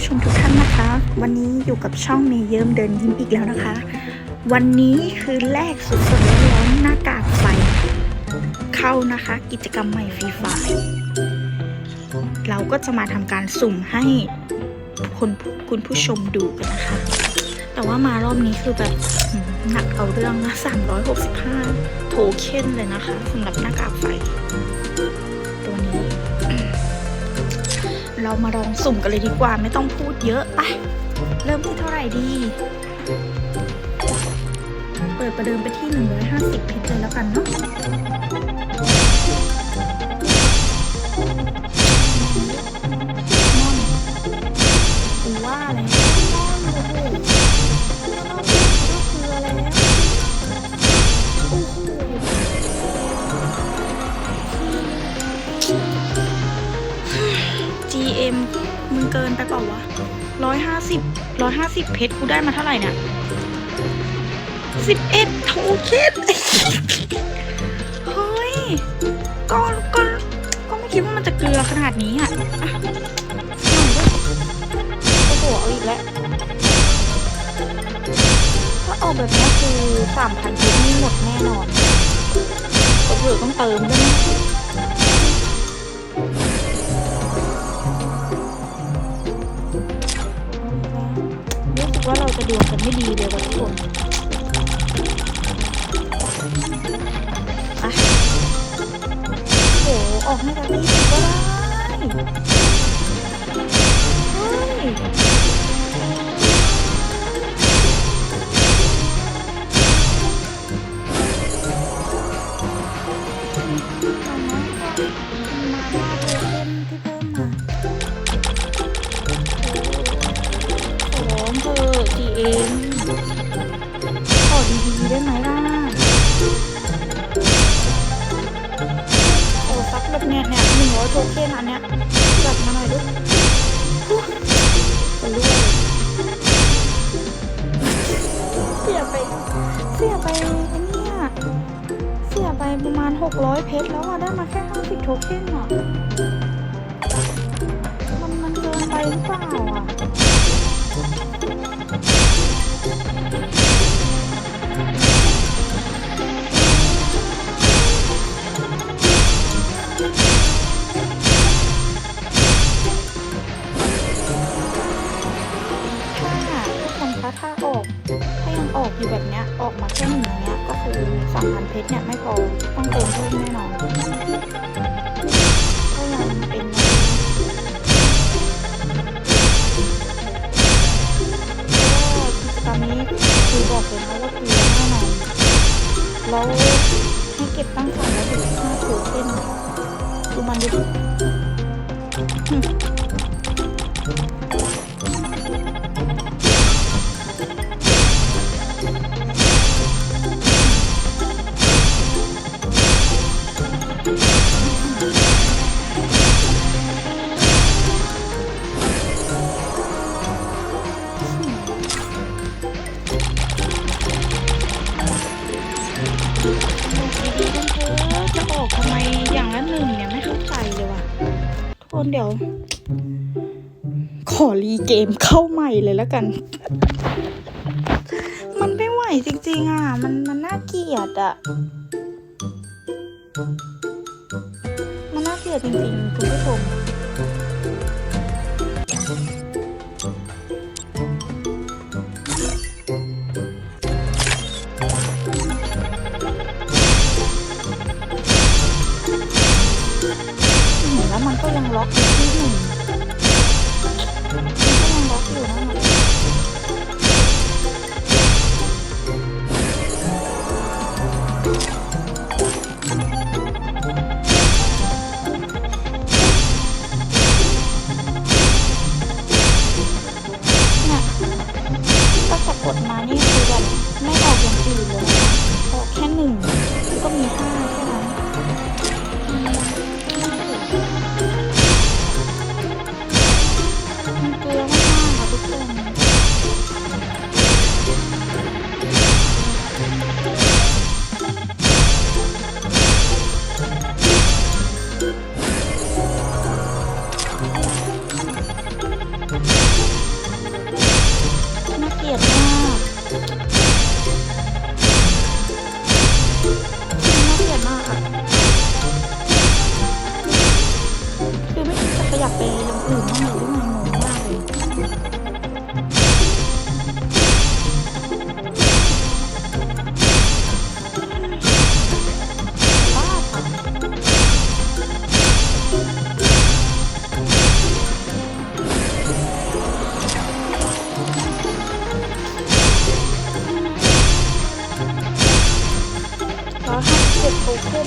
ผู้ชมทุกท่านนะคะ วันนี้อยู่กับช่องเมย์เยิ้มเดินยิ้มอีกแล้วนะคะ วันนี้คือแรกสดๆร้อนๆหน้ากากไฟ เข้านะคะ กิจกรรมใหม่ฟรีไฟเราก็จะมาทำการสุ่มให้คนคุณผู้ชมดูกันนะคะ แต่ว่ามารอบนี้คือแบบหนักเอาเรื่องนะ365 โทเค็นเลยนะคะสำหรับหน้ากากไฟ เรามาลองสุ่มกันเลยดีกว่าไม่ต้องพูดเยอะไปเริ่มที่เท่าไหร่ดี เปิดประเดิมไปที่ 150เพชรเลยแล้วกันเนาะว่าแล้วม่อนโอ้ เกินไปเปล่าวะร้อยห้าสิบร้อยห้าสิบเพชรกูได้มาเท่าไหร่เนี่ยสิบเอ็ดโทเค็นเฮ้ย ก็ก็ก็ไม่คิดว่ามันจะเกลือขนาดนี้อะอะหน่อยด้วยโอ้โหเอาอีกแล้วถ้าเอาแบบนี้คือสามพันเพชรนี่หมดแน่นอนเผื่อต้องเติมด้วย ดวงกันไม่ดีเลยว่ะทุกคนอะโหออกให้กับพี่ก็ได้เฮ้ งขอดีๆได้ไหมล่ะ โอ้ซักแบบเนี้ยเนี่ยหนึ่งร้อยโทเค็นอันเนี้ยจัดมาหน่อยด้วยไปรู้เสียไป เสียไปไอ้เนี่ยเสียไปประมาณหกร้อยเพชรแล้วอะได้มาแค่ห้าสิบโทเค็นอะมันมันเกินไปหรือเปล่าอะ ถ้าทุกคนคะถ้าออกถ้ายังออกอยู่แบบเนี้ยออกมาแค่หนึ่งเงี้ยก็คือสามพันเพชรเนี่ยไม่พอต้องเติมเพิ่มแน่นอน แล้วให้เก็บตั้งสามร้อยสิบห้าถูกเส้นดูมันดิ หึจะออกทำไมอย่างละหนึ่งเนี่ยไม่เข้าใจเลยว่ะทุกคนเดี๋ยว ขอรีเกมเข้าใหม่เลยแล้วกัน มันไม่ไหวจริงๆอะ มันมันน่าเกลียดอะ มันน่าเกลียดจริงๆคุณผู้ชม อย่างอื่นบ้างหรือยังไงงงมากเลยบ้าค่ะร้อยห้าสิบเจ็ดโตเค็น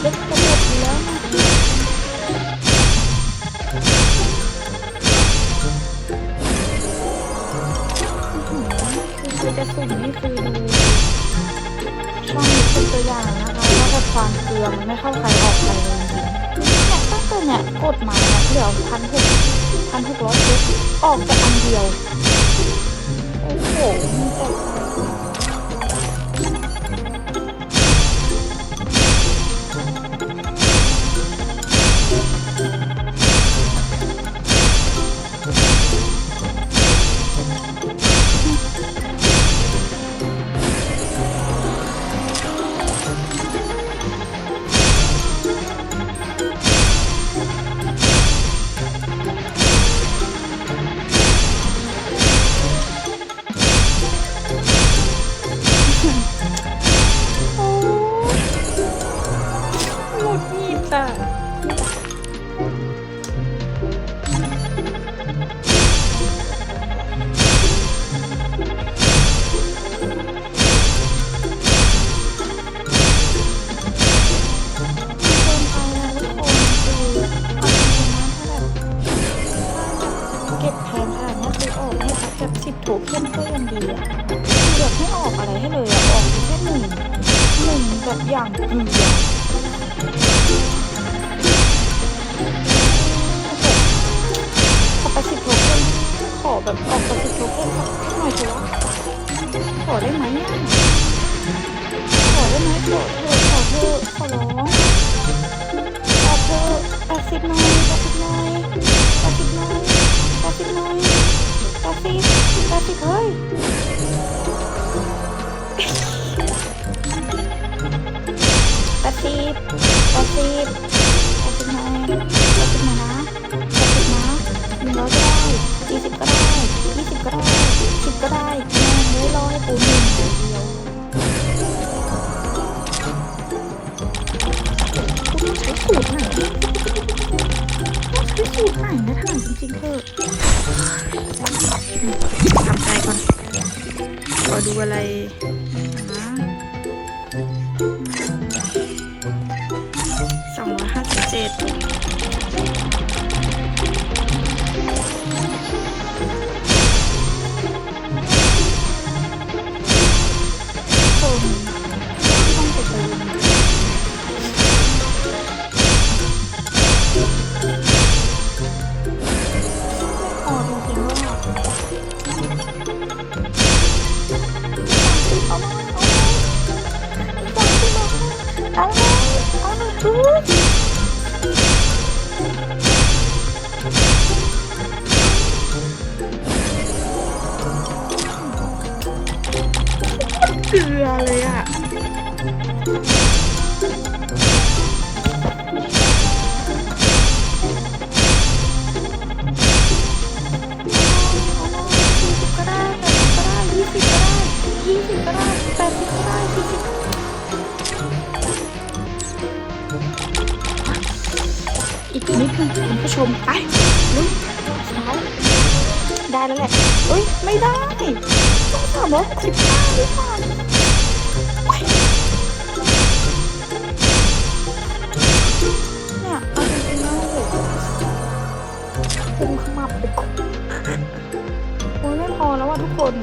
เล็กจะหมดอยู่แล้วนะ คือดูช่องนี้เป็นตัวอย่างนะคะว่าแบบความเกลือมันไม่เข้าใครออกใครเลยจริงๆเนี่ยตั้งแต่เนี่ยกดมาเนี่ยเหลือพันหกพันหกร้อยชุดออกแต่อันเดียว โอ้โห แบบออกไปสิบโถเค็นสักหน่อยเถอะวะขอได้ไหมอะขอได้ไหมขอเถอขอเถอขอร้องขอเธอแปดสิบหน่อยแปดสิบหน่อยแปดสิบหน่อยแปดสิบหน่อยแปดสิบแปดสิบเฮ้ยแปดสิบแปดสิบแปดสิบหน่อยแปดสิบหน่อยนะแปดสิบนะหนึ่งร้อยก็ได้ ยี่สิบก็ได้ยี่สิบก็ได้สิบก็ได้แม่งเลยร้อยปูหนึ่งเดียวคุณใช้สูตรไหนคือสูตรไหนนะถามจริงๆเถอะทำใจก่อนรอดูอะไร ก็ได้ยี่สิบก็ได้ยี่สิบก็ได้แปดสิบก็ได้สี่สิบอีกนิดนึงคุณผู้ชมไปลุ้นสาได้แล้วแหละเอ้ย ไม่ได้ต้องสามร้อยหกสิบห้าดีกว่า บไปก่อนโอ้ยไม่พอแล้วว่ะทุกคน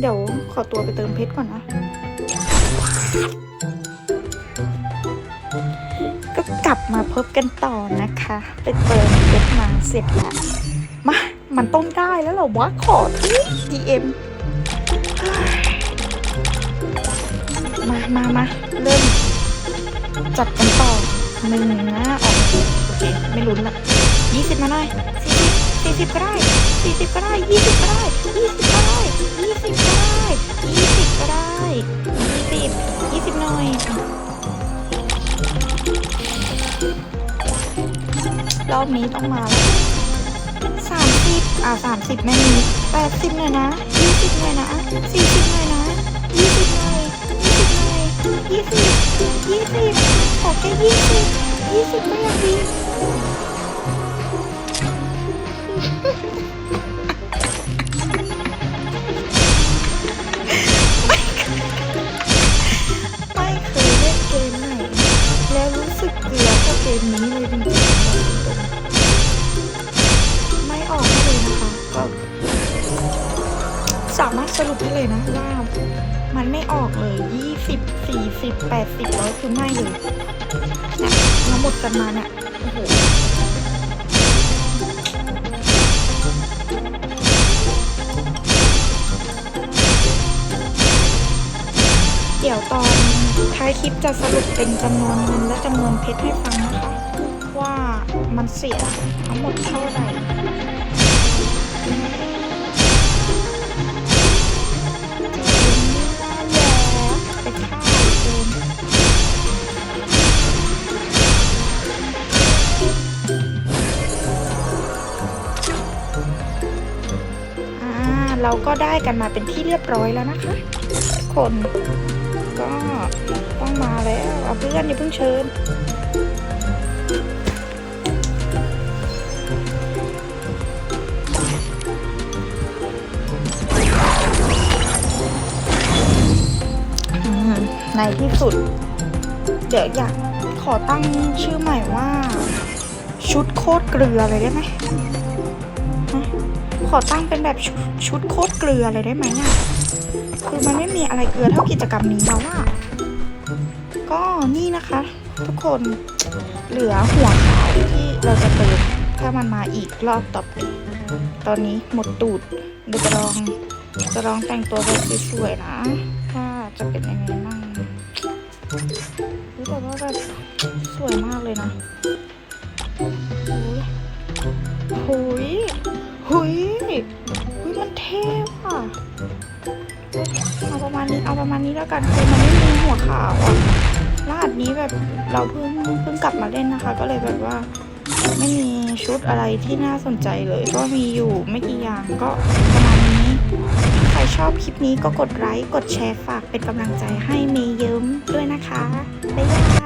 เดี๋ยวขอตัวไปเติมเพชรก่อนนะ ก็กลับมาพบกันต่อนะคะ ไปเติมเพชรมาเสร็จแล้วมา มันต้องได้แล้วเหรอวะขอที่ DM มามามาเริ่มจัดกันต่อหนึ่งนะออกโอเค ไม่ลุ้นละ ยี่สิบมาหน่อยสี่สิบสี่สิบก็ได้สี่สิบก็ได้ยี่สิบก็ได้ยี่สิบก็ได้ยี่สิบก็ได้ยี่สิบก็ได้ยี่สิบยี่สิบหน่อยรอบนี้ต้องมาแล้วสามสิบอ่าสามสิบไม่มีแปดสิบหน่อยนะยี่สิบหน่อยนะสี่สิบหน่อยนะยี่สิบหน่อยยี่สิบหน่อยยี่สิบยี่สิบขอแค่ยี่สิบยี่สิบก็ยังดี ไม่เคยเล่นเกมไหน แล้วรู้สึกเกลียดกับเกมนี้เลยจริงๆไม่ออกให้เลยนะคะก็สามารถสรุปได้เลยนะว่ามันไม่ออกเลย 20 40 80ร้อยคือไม่เลยเนี่ยเราหมดกันมาเนี่ยโอ้โห ดี๋ยวตอนท้ายคลิปจะสรุปเป็นจำนวนเงินและจำนวนเพชรให้ฟังนะคะว่ามันเสียทั้งหมดเท่าไหร่ไปฆ่าเกินอ่าเราก็ได้กันมาเป็นที่เรียบร้อยแล้วนะคะ คน เอาเพื่อนอย่าเพิ่งเชิญในที่สุด เดี๋ยวอยากขอตั้งชื่อใหม่ว่า ชุดโคตรเกลือเลยได้ไหมขอตั้งเป็นแบบชุดโคตรเกลือเลยได้ไหมอะคือมันไม่มีอะไรเกลือเท่ากิจกรรมนี้แล้วอะ ก็นี่นะคะ ทุกคนเหลือหัวขาวที่เราจะเติมถ้ามันมาอีกรอบต่อไปตอนนี้หมดตูดเดี๋ยวจะลองจะลองแต่งตัวแบบสวยๆนะว่าจะเป็นยังไงบ้างรู้แต่ว่าแบบสวยมากเลยนะหุยหุยหุยหุยมันเท่ว่ะ เอาประมาณนี้เอาประมาณนี้แล้วกันคือมันไม่มีหัวขาวอะรหัสนี้แบบเราเพิ่งเพิ่งกลับมาเล่นนะคะ ก็เลยแบบว่าไม่มีชุดอะไรที่น่าสนใจเลย ก็มีอยู่ไม่กี่อย่างก็ประมาณนี้ ใครชอบคลิปนี้ก็กดไลค์กดแชร์ฝากเป็นกำลังใจให้เมย์เยิ้มด้วยนะคะบ๊ายบาย